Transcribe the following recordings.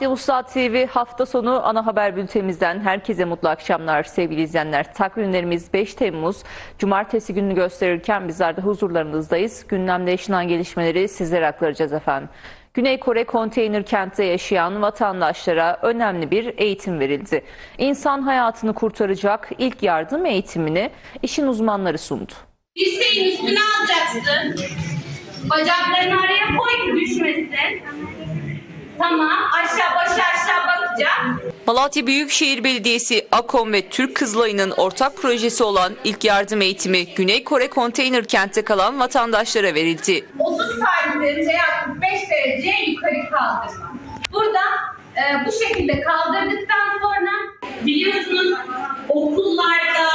Malatya Ulusal TV hafta sonu ana haber bültenimizden herkese mutlu akşamlar sevgili izleyenler. Takvimlerimiz 5 Temmuz Cumartesi gününü gösterirken bizler de huzurlarınızdayız. Gündemde yaşanan gelişmeleri sizlere aktaracağız efendim. Güney Kore konteyner kentte yaşayan vatandaşlara önemli bir eğitim verildi. İnsan hayatını kurtaracak ilk yardım eğitimini işin uzmanları sundu. Dirseğin üstüne alacaksın. Bacaklarını araya koy ki düşmesin. Tamam. Aşağı başı aşağı bakacak. Malatya Büyükşehir Belediyesi AKOM ve Türk Kızılayı'nın ortak projesi olan ilk yardım eğitimi Güney Kore konteyner kentte kalan vatandaşlara verildi. 30 santim veya 45 derece yukarı kaldırma. Burada e, bu şekilde kaldırdıktan sonra biliyorsunuz okullarda,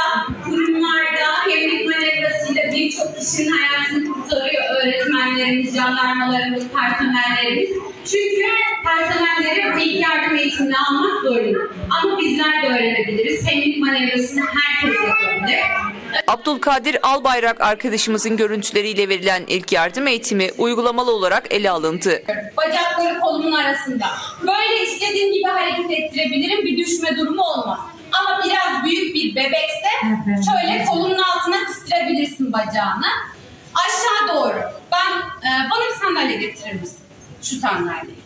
kurumlarda hemlik manevrasıyla birçok kişinin hayatını kurtarıyor öğretmenlerimiz, jandarmalarımız, personellerimiz. Çünkü personellerin ilk yardım eğitimini almak zorunda. Ama bizler de öğrenebiliriz. Hemlik manevrasını herkes yapabilir. Abdülkadir Albayrak arkadaşımızın görüntüleriyle verilen ilk yardım eğitimi uygulamalı olarak ele alındı. Bacakları kolumun arasında. Böyle istediğim gibi hareket ettirebilirim. Bir düşme durumu olmaz. Ama biraz büyük bir bebekse şöyle kolunun altına kıstırabilirsin bacağını. Aşağı doğru. Ben e, bana bir sandalye getirir misin? Şu sandalyeyi.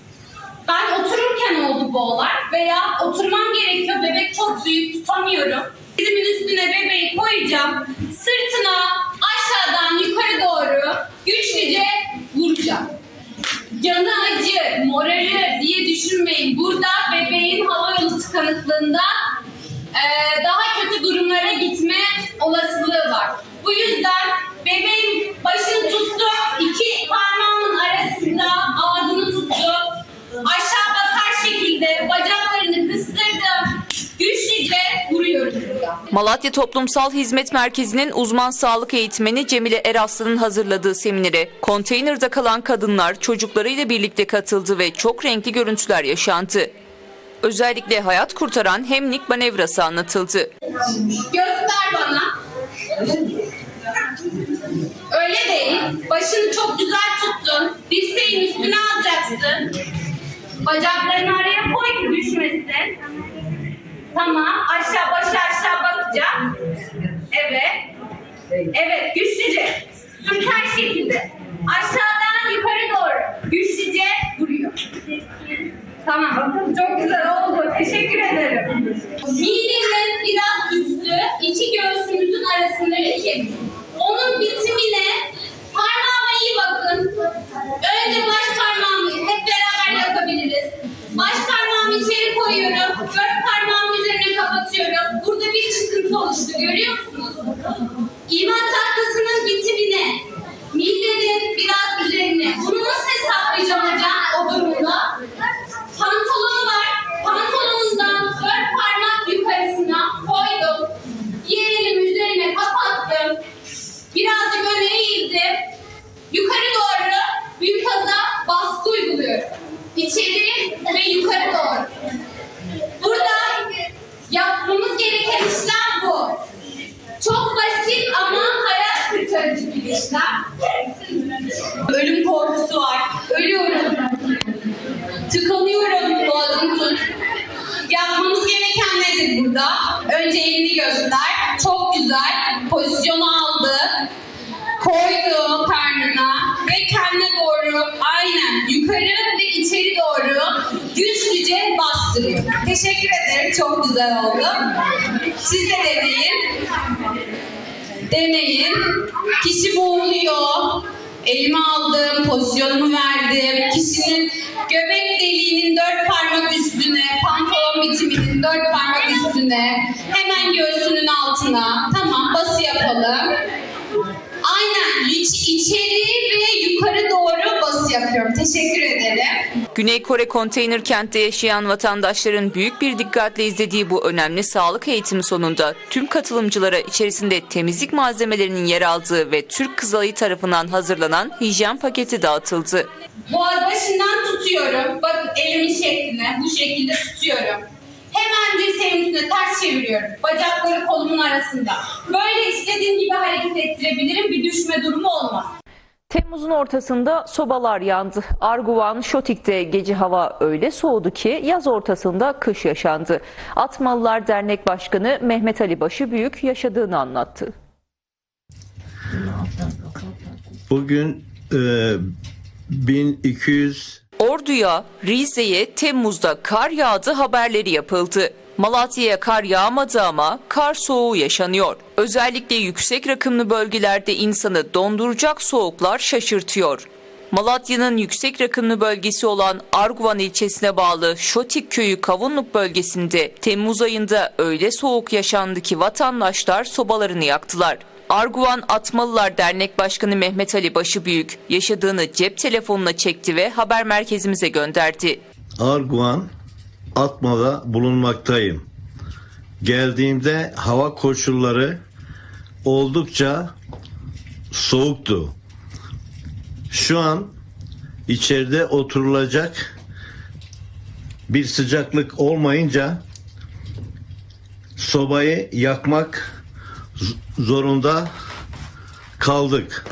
Ben otururken oldu bu olay veya oturmam gerekiyor. Bebek çok büyük tutamıyorum. Dizimin üstüne bebeği koyacağım. Sırtına Malatya Toplumsal Hizmet Merkezi'nin uzman sağlık eğitmeni Cemile Eraslı'nın hazırladığı seminere konteynerde kalan kadınlar çocuklarıyla birlikte katıldı ve çok renkli görüntüler yaşandı. Özellikle hayat kurtaran hemlik manevrası anlatıldı. Göster bana. Öyle değil. Başını çok güzel tuttun. Dirseğin üstüne alacaksın. Bacaklarını araya koy ki düşmesin. Tamam. Aşağı başı aşağı bakacak. Evet. Evet. Güçlüce. Sürter şekilde. Aşağıdan yukarı doğru. Güçlüce vuruyor. Tamam. Çok güzel oldu. Teşekkür ederim. Midenin biraz üstü, iki göğsümüzün arasındaki kemik. Onun bitimine parmağıma iyi bakın. Önce baş parmağımı hep beraber yapabiliriz. Baş parmağımı içeri koyuyorum. Dört parmağımı üzerine kapatıyorum. Burada bir çıkıntı oluştu. Görüyor musunuz? İman tahtasının bitimine, midenin biraz doğru aynen yukarı ve içeri doğru güçlüce bastırıyor. Teşekkür ederim. Çok güzel oldu. Siz de deneyin. Deneyin. Kişi boğuluyor. Elimi aldım, pozisyonumu verdim. Kişinin göbek deliğinin dört parmak üstüne, pantolon bitiminin dört parmak üstüne, hemen göğsünün altına. Tamam, bası yapalım. Aynen, iç, içeri ve yukarı doğru bası yapıyorum. Teşekkür ederim. Güney Kore konteyner kentte yaşayan vatandaşların büyük bir dikkatle izlediği bu önemli sağlık eğitimi sonunda tüm katılımcılara içerisinde temizlik malzemelerinin yer aldığı ve Türk Kızılayı tarafından hazırlanan hijyen paketi dağıtıldı. Boğaz başından tutuyorum. Bak elimin şekline bu şekilde tutuyorum. Hemen dirseğimin üstüne ters çeviriyorum. Bacakları kolumun arasında. Böyle istediğim gibi hareket ettirebilirim. Bir düşme durumu olmaz. Temmuz'un ortasında sobalar yandı. Arguvan, Şotik'te gece hava öyle soğudu ki yaz ortasında kış yaşandı. Atmalılar Dernek Başkanı Mehmet Ali Başıbüyük yaşadığını anlattı. Bugün e, 1200 Ordu'ya, Rize'ye Temmuz'da kar yağdı haberleri yapıldı. Malatya'ya kar yağmadı ama kar soğuğu yaşanıyor. Özellikle yüksek rakımlı bölgelerde insanı donduracak soğuklar şaşırtıyor. Malatya'nın yüksek rakımlı bölgesi olan Arguvan ilçesine bağlı Şotik köyü Kavunluk bölgesinde Temmuz ayında öyle soğuk yaşandı ki vatandaşlar sobalarını yaktılar. Arguvan Atmalılar Dernek Başkanı Mehmet Ali Başıbüyük yaşadığını cep telefonuna çekti ve haber merkezimize gönderdi. Arguvan Atma'da bulunmaktayım. Geldiğimde hava koşulları oldukça soğuktu. Şu an içeride oturulacak bir sıcaklık olmayınca sobayı yakmak zorunda kaldık.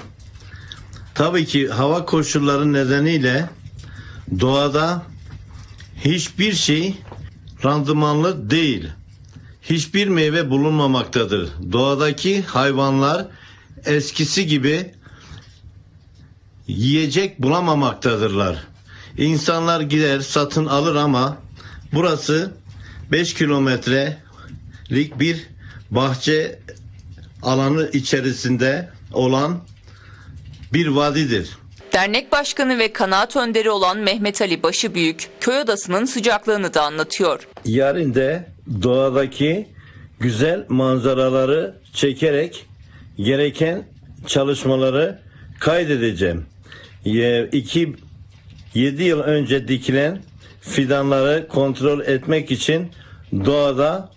Tabii ki hava koşulları nedeniyle doğada hiçbir şey randımanlı değil. Hiçbir meyve bulunmamaktadır. Doğadaki hayvanlar eskisi gibi yiyecek bulamamaktadırlar. İnsanlar gider satın alır ama burası 5 kilometrelik bir bahçe alanı içerisinde olan bir vadidir. Dernek başkanı ve kanaat önderi olan Mehmet Ali Başıbüyük köy odasının sıcaklığını da anlatıyor. Yarın da doğadaki güzel manzaraları çekerek gereken çalışmaları kaydedeceğim. 2 7 yıl önce dikilen fidanları kontrol etmek için doğada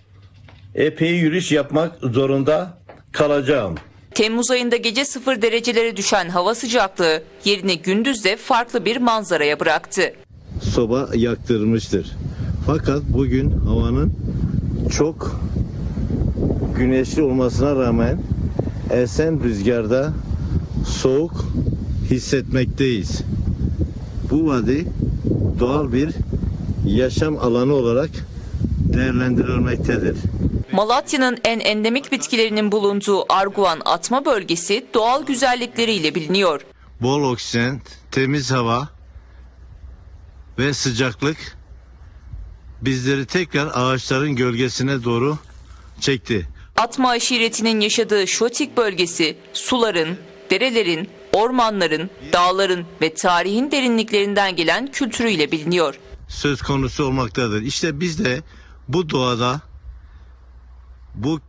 epey yürüyüş yapmak zorunda kalacağım. Temmuz ayında gece sıfır derecelere düşen hava sıcaklığı yerini gündüzde farklı bir manzaraya bıraktı. soba yaktırmıştır. Fakat bugün havanın çok güneşli olmasına rağmen esen rüzgarda soğuk hissetmekteyiz. Bu vadi doğal bir yaşam alanı olarak değerlendirilmektedir. Malatya'nın en endemik bitkilerinin bulunduğu Arguvan Atma bölgesi doğal güzellikleriyle biliniyor. Bol oksijen, temiz hava ve sıcaklık bizleri tekrar ağaçların gölgesine doğru çekti. Atma aşiretinin yaşadığı Şotik bölgesi suların, derelerin, ormanların, dağların ve tarihin derinliklerinden gelen kültürüyle biliniyor. söz konusu olmaktadır. İşte biz de bu doğada bu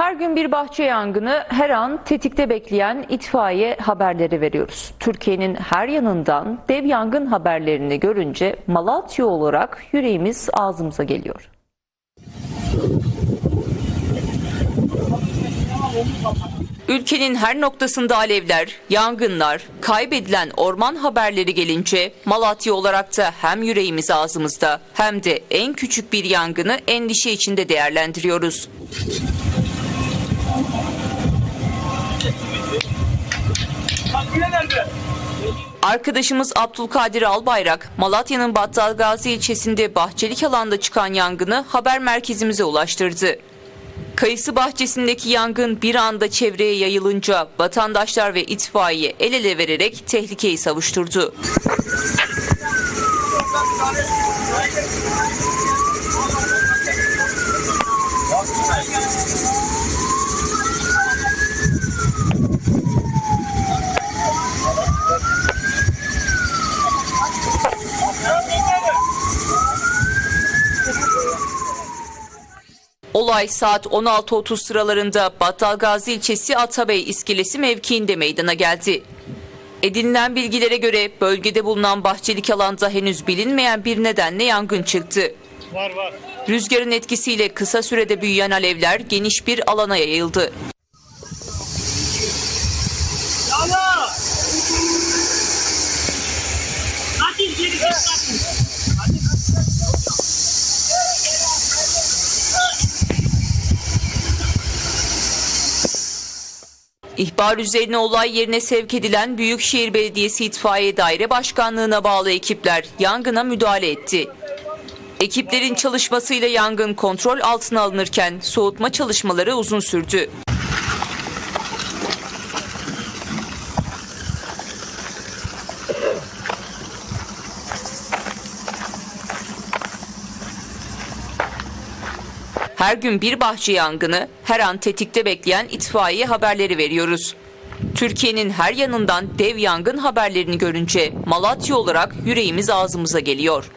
Her gün bir bahçe yangını her an tetikte bekleyen itfaiye haberleri veriyoruz. Türkiye'nin her yanından dev yangın haberlerini görünce Malatya olarak yüreğimiz ağzımıza geliyor. Ülkenin her noktasında alevler, yangınlar, kaybedilen orman haberleri gelince Malatya olarak da hem yüreğimiz ağzımızda hem de en küçük bir yangını endişe içinde değerlendiriyoruz. Arkadaşımız Abdülkadir Albayrak, Malatya'nın Battalgazi ilçesinde bahçelik alanda çıkan yangını haber merkezimize ulaştırdı. Kayısı bahçesindeki yangın bir anda çevreye yayılınca vatandaşlar ve itfaiye el ele vererek tehlikeyi savuşturdu. Olay saat 16.30 sıralarında Battalgazi ilçesi Atabey iskelesi mevkiinde meydana geldi. Edinilen bilgilere göre bölgede bulunan bahçelik alanda henüz bilinmeyen bir nedenle yangın çıktı. Var var. Rüzgarın etkisiyle kısa sürede büyüyen alevler geniş bir alana yayıldı. Yalla! Hadi geri git hadi. İhbar üzerine olay yerine sevk edilen Büyükşehir Belediyesi İtfaiye Daire Başkanlığı'na bağlı ekipler yangına müdahale etti. Ekiplerin çalışmasıyla yangın kontrol altına alınırken soğutma çalışmaları uzun sürdü. Her gün bir bahçe yangını, her an tetikte bekleyen itfaiye haberleri veriyoruz. Türkiye'nin her yanından dev yangın haberlerini görünce Malatya olarak yüreğimiz ağzımıza geliyor.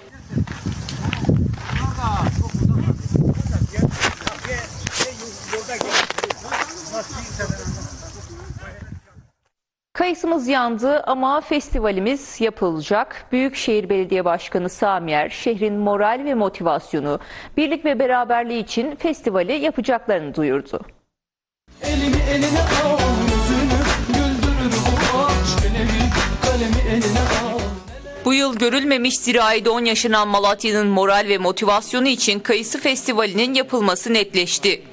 Kayısımız yandı ama festivalimiz yapılacak. Büyükşehir Belediye Başkanı Samiyer, şehrin moral ve motivasyonu, birlik ve beraberliği için festivali yapacaklarını duyurdu. Elimi eline al yüzünü güldürür bu aşk Elemi kalemi eline al Bu yıl görülmemiş zirayede 10 yaşanan Malatya'nın moral ve motivasyonu için Kayısı Festivali'nin yapılması netleşti.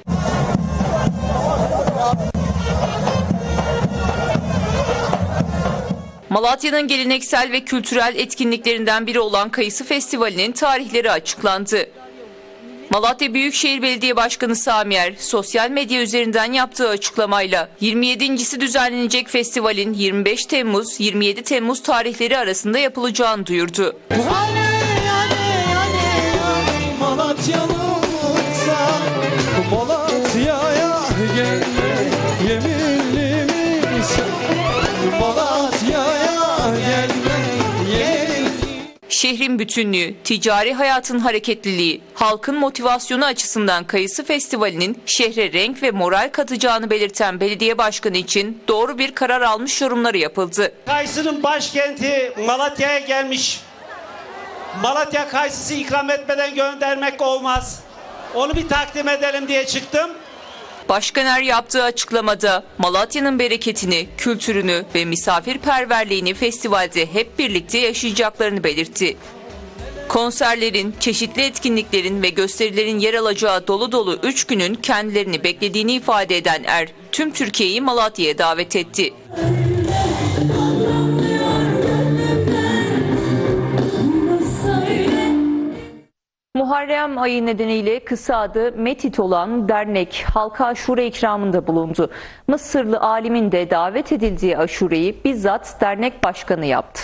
Malatya'nın geleneksel ve kültürel etkinliklerinden biri olan Kayısı Festivali'nin tarihleri açıklandı. Malatya Büyükşehir Belediye Başkanı Samiyer sosyal medya üzerinden yaptığı açıklamayla 27.si düzenlenecek festivalin 25 Temmuz 27 Temmuz tarihleri arasında yapılacağını duyurdu. Hani Şehrin bütünlüğü, ticari hayatın hareketliliği, halkın motivasyonu açısından Kayısı Festivali'nin şehre renk ve moral katacağını belirten belediye başkanı için doğru bir karar almış yorumları yapıldı. Kayısı'nın başkenti Malatya'ya gelmiş. Malatya kayısısı ikram etmeden göndermek olmaz. Onu bir takdim edelim diye çıktım. Başkaner yaptığı açıklamada Malatya'nın bereketini, kültürünü ve misafirperverliğini festivalde hep birlikte yaşayacaklarını belirtti. Konserlerin, çeşitli etkinliklerin ve gösterilerin yer alacağı dolu dolu 3 günün kendilerini beklediğini ifade eden Er, tüm Türkiye'yi Malatya'ya davet etti. Muharrem ayı nedeniyle kısa adı Metit olan dernek halka aşure ikramında bulundu. Mısırlı alimin de davet edildiği aşureyi bizzat dernek başkanı yaptı.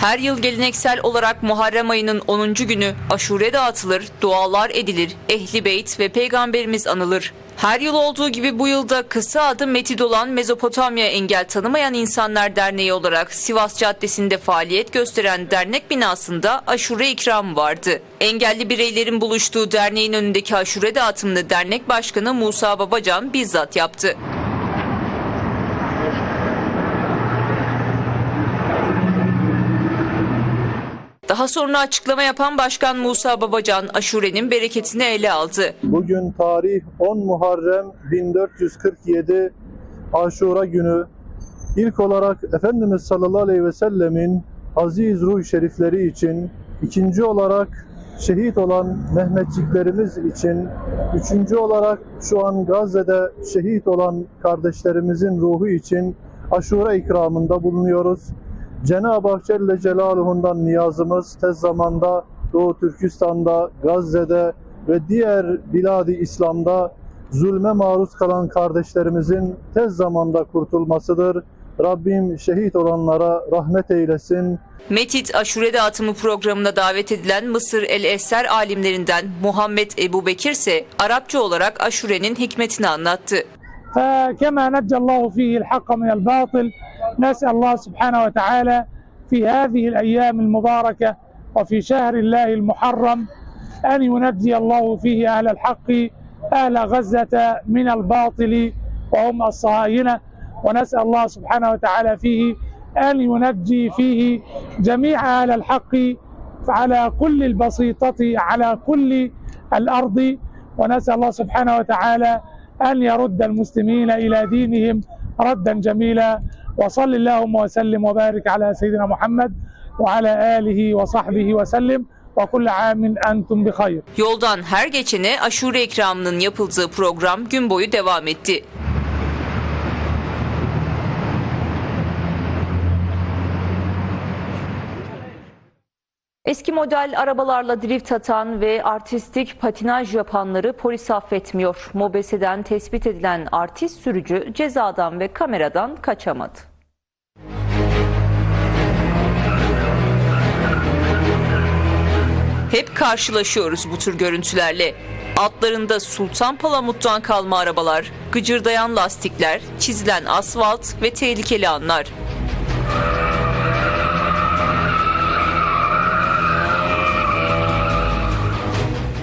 Her yıl geleneksel olarak Muharrem ayının 10. günü aşure dağıtılır, dualar edilir, ehli beyt ve peygamberimiz anılır. Her yıl olduğu gibi bu yılda kısa adı Metid olan Mezopotamya Engel Tanımayan İnsanlar Derneği olarak Sivas Caddesi'nde faaliyet gösteren dernek binasında aşure ikramı vardı. Engelli bireylerin buluştuğu derneğin önündeki aşure dağıtımını dernek başkanı Musa Babacan bizzat yaptı. Daha sonra açıklama yapan Başkan Musa Babacan aşurenin bereketini ele aldı. Bugün tarih 10 Muharrem 1447 Aşura günü. İlk olarak Efendimiz sallallahu aleyhi ve sellemin aziz ruh şerifleri için, ikinci olarak şehit olan Mehmetçiklerimiz için, üçüncü olarak şu an Gazze'de şehit olan kardeşlerimizin ruhu için aşure ikramında bulunuyoruz. Cenab-ı Hak Celle Celaluhu'ndan niyazımız tez zamanda Doğu Türkistan'da, Gazze'de ve diğer biladi İslam'da zulme maruz kalan kardeşlerimizin tez zamanda kurtulmasıdır. Rabbim şehit olanlara rahmet eylesin. Metit aşure dağıtımı programına davet edilen Mısır El Eser alimlerinden Muhammed Ebu Bekir ise Arapça olarak aşurenin hikmetini anlattı. فكما نجى الله فيه الحق من الباطل نسأل الله سبحانه وتعالى في هذه الأيام المباركة وفي شهر الله المحرم أن ينجي الله فيه أهل الحق أهل غزة من الباطل وهم الصهاينة. ونسأل الله سبحانه وتعالى فيه أن ينجي فيه جميع أهل الحق على كل البسيطة على كل الأرض. ونسأل الله سبحانه وتعالى أن يرد المسلمين إلى دينهم ردا جميلا. وصل اللهم وسلم وبارك على سيدنا محمد وعلى آله وصحبه وسلم. Yoldan her geçene aşure ikramının yapıldığı program gün boyu devam etti. Eski model arabalarla drift atan ve artistik patinaj yapanları polis affetmiyor. Mobese'den tespit edilen artist sürücü cezadan ve kameradan kaçamadı. Hep karşılaşıyoruz bu tür görüntülerle. Altlarında Sultan Palamut'tan kalma arabalar, gıcırdayan lastikler, çizilen asfalt ve tehlikeli anlar.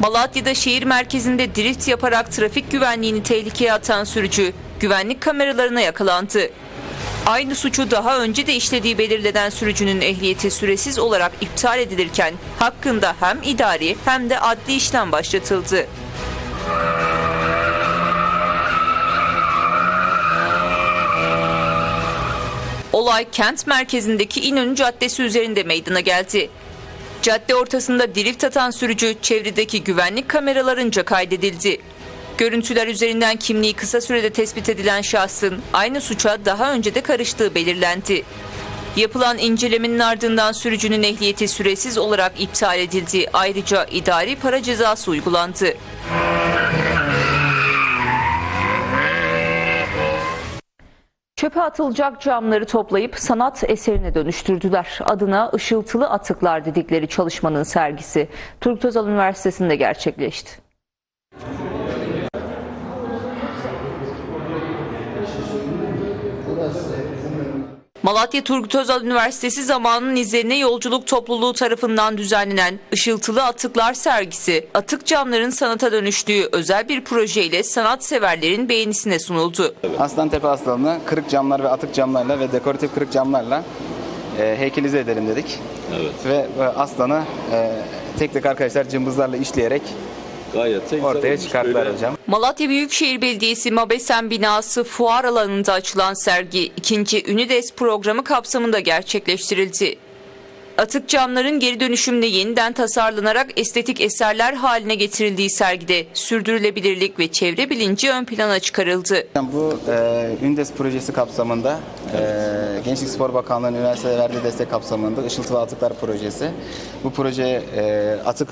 Malatya'da şehir merkezinde drift yaparak trafik güvenliğini tehlikeye atan sürücü güvenlik kameralarına yakalandı. Aynı suçu daha önce de işlediği belirlenen sürücünün ehliyeti süresiz olarak iptal edilirken hakkında hem idari hem de adli işlem başlatıldı. Olay kent merkezindeki İnönü Caddesi üzerinde meydana geldi. Cadde ortasında drift atan sürücü çevredeki güvenlik kameralarınca kaydedildi. Görüntüler üzerinden kimliği kısa sürede tespit edilen şahsın aynı suça daha önce de karıştığı belirlendi. Yapılan incelemenin ardından sürücünün ehliyeti süresiz olarak iptal edildi. Ayrıca idari para cezası uygulandı. Çöpe atılacak camları toplayıp sanat eserine dönüştürdüler. Adına ışıltılı atıklar dedikleri çalışmanın sergisi Turgut Özal Üniversitesi'nde gerçekleşti. Malatya Turgut Özal Üniversitesi zamanın izlerine yolculuk topluluğu tarafından düzenlenen Işıltılı Atıklar sergisi, atık camların sanata dönüştüğü özel bir projeyle sanatseverlerin beğenisine sunuldu. Aslantepe Aslanı'nı kırık camlar ve atık camlarla ve dekoratif kırık camlarla e, heykelize edelim dedik. Evet. Ve e, aslanı e, tek tek arkadaşlar cımbızlarla işleyerek Gayet de ortaya çıkarttılar Böyle hocam. Malatya Büyükşehir Belediyesi Mabesen binası fuar alanında açılan sergi 2. Ünides programı kapsamında gerçekleştirildi. Atık camların geri dönüşümle yeniden tasarlanarak estetik eserler haline getirildiği sergide sürdürülebilirlik ve çevre bilinci ön plana çıkarıldı. Bu e, Ündes projesi kapsamında e, Gençlik Spor Bakanlığı'nın üniversiteye verdiği destek kapsamında Işıltı ve Atıklar projesi. Bu proje e, atık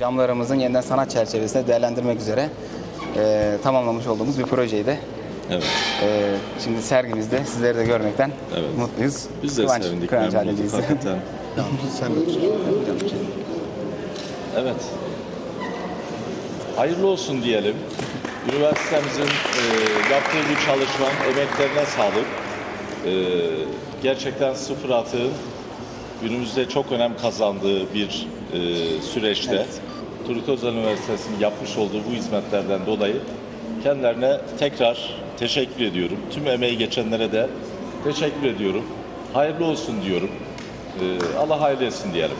camlarımızın yeniden sanat çerçevesinde değerlendirmek üzere e, tamamlamış olduğumuz bir projeydi. Evet. E, şimdi sergimizde sizleri de görmekten Evet. mutluyuz. Biz de Kıvanç- sevindik, kıvanç memnun olduk halindeyiz. hakikaten. Evet. Hayırlı olsun diyelim. Üniversitemizin e, yaptığı bu çalışmanın emeklerine sağlık. E, gerçekten sıfır atığın günümüzde çok önem kazandığı bir e, süreçte Turgut Özal Üniversitesi'nin yapmış olduğu bu hizmetlerden dolayı kendilerine tekrar teşekkür ediyorum. Tüm emeği geçenlere de teşekkür ediyorum. Hayırlı olsun diyorum. E, Allah hayırlı etsin diyelim.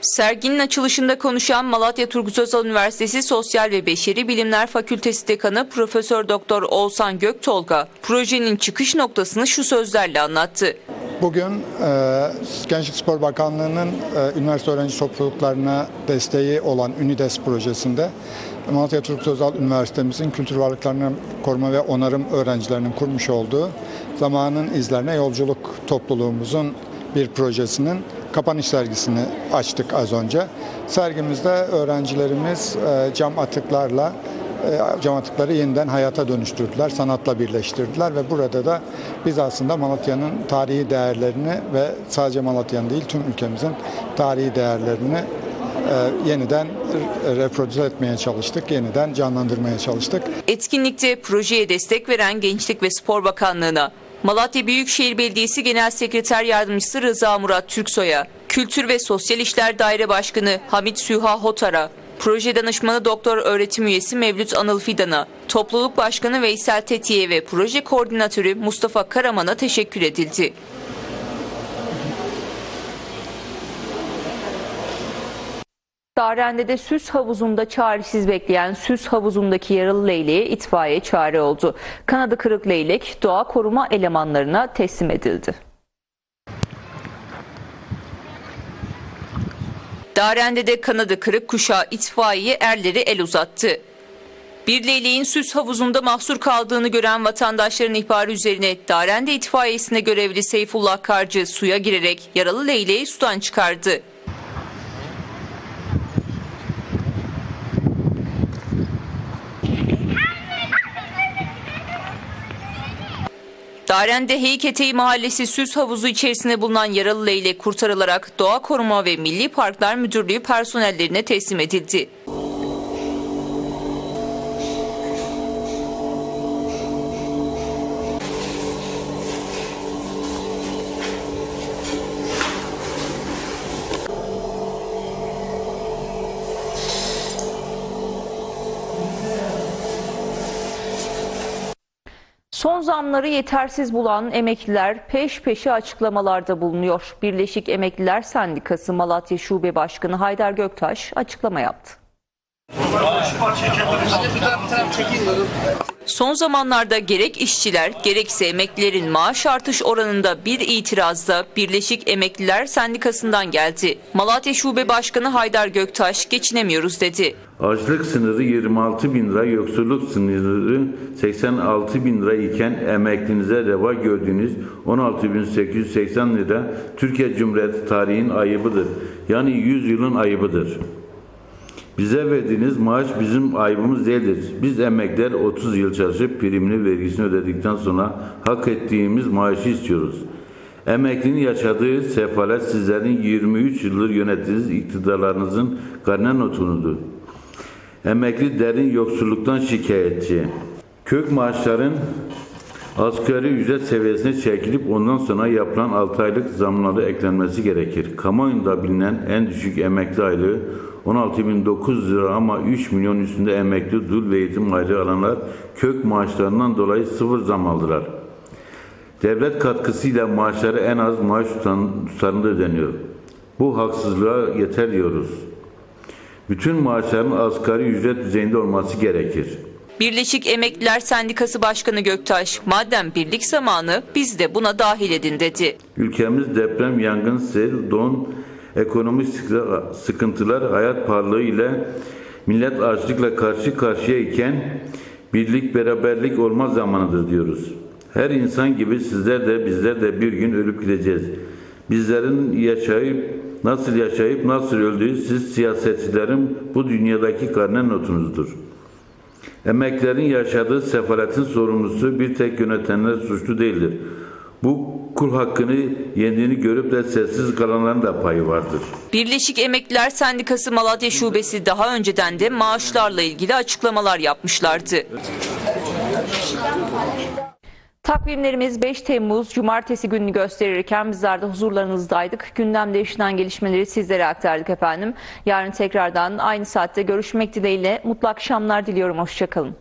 Serginin açılışında konuşan Malatya Turgut Özal Üniversitesi Sosyal ve Beşeri Bilimler Fakültesi Dekanı Profesör Doktor Oğuzhan Göktolga projenin çıkış noktasını şu sözlerle anlattı. Bugün e, Gençlik Spor Bakanlığı'nın e, üniversite öğrenci topluluklarına desteği olan UNIDES projesinde Malatya Turgut Özal Üniversitemizin kültür varlıklarını koruma ve onarım öğrencilerinin kurmuş olduğu zamanın izlerine yolculuk topluluğumuzun bir projesinin kapanış sergisini açtık az önce. Sergimizde öğrencilerimiz e, cam atıklarla e, cam atıkları yeniden hayata dönüştürdüler, sanatla birleştirdiler ve burada da biz aslında Malatya'nın tarihi değerlerini ve sadece Malatya'nın değil tüm ülkemizin tarihi değerlerini e, yeniden re- reprodüse etmeye çalıştık, yeniden canlandırmaya çalıştık. Etkinlikte projeye destek veren Gençlik ve Spor Bakanlığı'na, Malatya Büyükşehir Belediyesi Genel Sekreter Yardımcısı Rıza Murat Türksoy'a, Kültür ve Sosyal İşler Daire Başkanı Hamit Süha Hotar'a, Proje Danışmanı Doktor Öğretim Üyesi Mevlüt Anıl Fidan'a, Topluluk Başkanı Veysel Tetiye ve Proje Koordinatörü Mustafa Karaman'a teşekkür edildi. Darende'de süs havuzunda çaresiz bekleyen süs havuzundaki yaralı leyleğe itfaiye çare oldu. Kanadı kırık leylek doğa koruma elemanlarına teslim edildi. Darende'de kanadı kırık kuşağı itfaiye erleri el uzattı. Bir leyleğin süs havuzunda mahsur kaldığını gören vatandaşların ihbarı üzerine Darende itfaiyesine görevli Seyfullah Karcı suya girerek yaralı leyleği sudan çıkardı. Darende Heyketeyi Mahallesi Süs Havuzu içerisinde bulunan yaralı leylek kurtarılarak Doğa Koruma ve Milli Parklar Müdürlüğü personellerine teslim edildi. Son zamları yetersiz bulan emekliler peş peşe açıklamalarda bulunuyor. Birleşik Emekliler Sendikası Malatya Şube Başkanı Haydar Göktaş açıklama yaptı. Son zamanlarda gerek işçiler gerekse emeklilerin maaş artış oranında bir itirazda Birleşik Emekliler Sendikası'ndan geldi. Malatya Şube Başkanı Haydar Göktaş geçinemiyoruz dedi. Açlık sınırı 26 bin lira, yoksulluk sınırı 86 bin lira iken emeklinize reva gördüğünüz 16.880 lira Türkiye Cumhuriyeti tarihinin ayıbıdır. Yani 100 yılın ayıbıdır. Bize verdiğiniz maaş bizim ayıbımız değildir. Biz emekler 30 yıl çalışıp primini vergisini ödedikten sonra hak ettiğimiz maaşı istiyoruz. Emeklinin yaşadığı sefalet sizlerin 23 yıldır yönettiğiniz iktidarlarınızın karne notunudur. Emekli derin yoksulluktan şikayetçi. Kök maaşların asgari ücret seviyesine çekilip ondan sonra yapılan 6 aylık zamları eklenmesi gerekir. Kamuoyunda bilinen en düşük emekli aylığı 16.900 lira ama 3 milyon üstünde emekli dul ve eğitim aylığı alanlar kök maaşlarından dolayı sıfır zam aldılar. Devlet katkısıyla maaşları en az maaş tutan, tutarında ödeniyor. Bu haksızlığa yeter diyoruz. Bütün maaşların asgari ücret düzeyinde olması gerekir. Birleşik Emekliler Sendikası Başkanı Göktaş, madem birlik zamanı biz de buna dahil edin dedi. Ülkemiz deprem, yangın, sel, don, ekonomik sıkı- sıkıntılar, hayat pahalılığı ile millet açlıkla karşı karşıya iken birlik beraberlik olma zamanıdır diyoruz. Her insan gibi sizler de bizler de bir gün ölüp gideceğiz. Bizlerin yaşayıp nasıl yaşayıp nasıl öldüğü siz siyasetçilerin bu dünyadaki karne notunuzdur. Emeklerin yaşadığı sefaletin sorumlusu bir tek yönetenler suçlu değildir. Bu kul hakkını yendiğini görüp de sessiz kalanların da payı vardır. Birleşik Emekliler Sendikası Malatya Şubesi daha önceden de maaşlarla ilgili açıklamalar yapmışlardı. Takvimlerimiz 5 Temmuz Cumartesi gününü gösterirken bizler de huzurlarınızdaydık. Gündemde yaşanan gelişmeleri sizlere aktardık efendim. Yarın tekrardan aynı saatte görüşmek dileğiyle mutlu akşamlar diliyorum. Hoşçakalın.